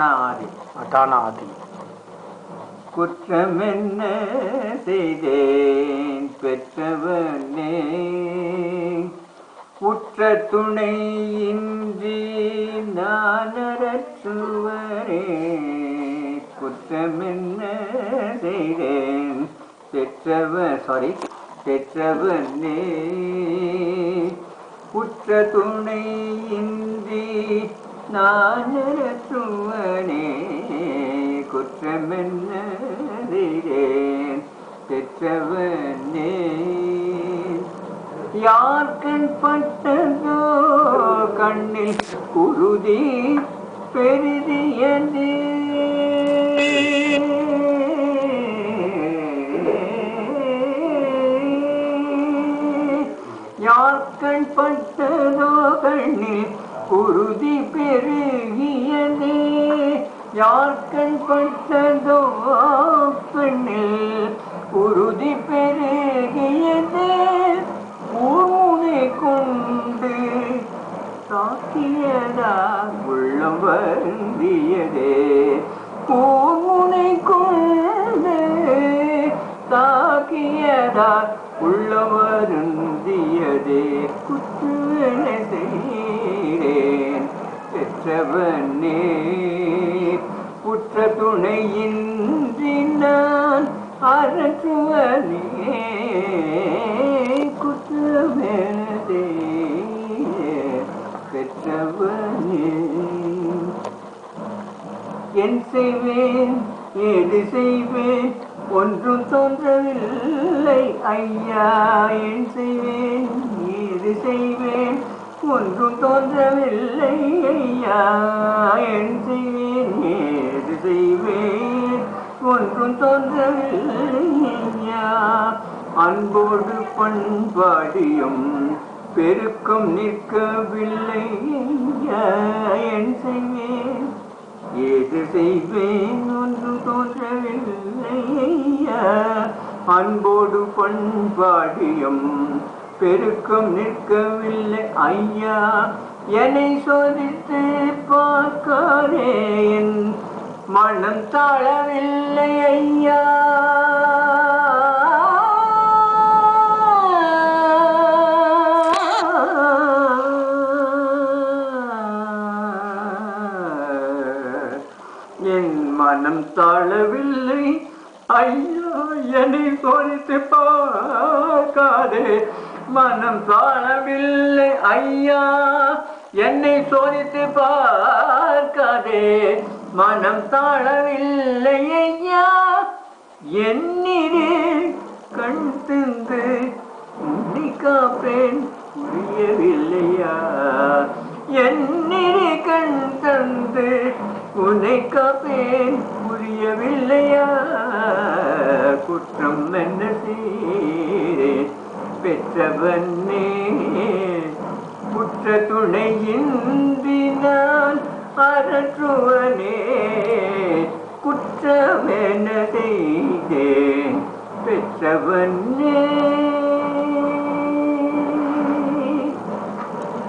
ஆதி அட்டான அதானாதி குற்றமென்ன செய்தேன் பெற்றவனே? உற்ற இன்றி நானரற்றுவரே குற்றமென்ன செய்தேன் பெற்றவன் சாரி பெற்றவனே. உற்ற இன்றி நானரற்றுவனே குற்றமென்ன செய்தேன் பெற்றவனே. யார் கண் பட்டதோ கண்ணில் குருதி பெருதியது யார் கண் பட்டதோ கண்ணில் உறுதி பெருகியதே யார் கண் பட்டதோ பெண்ணில் உறுதி பெருகியதே ஊனை கொண்டு தாக்கியதா உள்ளம் வருந்தியதே பூமுனை கொண்டு தாக்கியதா உள்ளம் வருந்தியதே குற்றுவன பெற்றவனே புற்ற துணையின்றி நான் அரற்றுவனே குற்றமெனதே பெற்றவனே என் செய்வேன் ஏது செய்வேன் ஒன்றும் தோன்றவில்லை. ஐயா என் செய்வேன் ஏது செய்வேன் ஒன்றும் தோன்றவில்லை. ஒன்றும் அன்போடு பண்பாடியும் பெருக்கம் நிற்கவில்லை என் செய்வேன் ஏது செய்வேன் ஒன்றும் தோன்றவில்லை அன்போடு பண்பாடியும் பெருக்கம் நிற்கவில்லை ஐயா. என்னை சோதித்து பார்க்காரே என் மனம் தாழவில்லை ஐயா. என் மனம் தாழவில்லை ஐயா. என்னை சோதித்து பார்க்காதே. மனம் தாழவில்லை ஐயா. என்னை சோதித்து பார்க்காதே. மனம் தாழவில்லை ஐயா. என்னிலே கண் திந்து உன்னை காப்பேன் புரியவில்லையா என்னிலே கண் தந்து உன்னை காப்பேன் புரியவில்லையா குற்றம் என்ன செய்ய உற்றவன்னே உற்ற துணையின்றினால் அறற்றுவனே. குற்றமென செய்தேன்.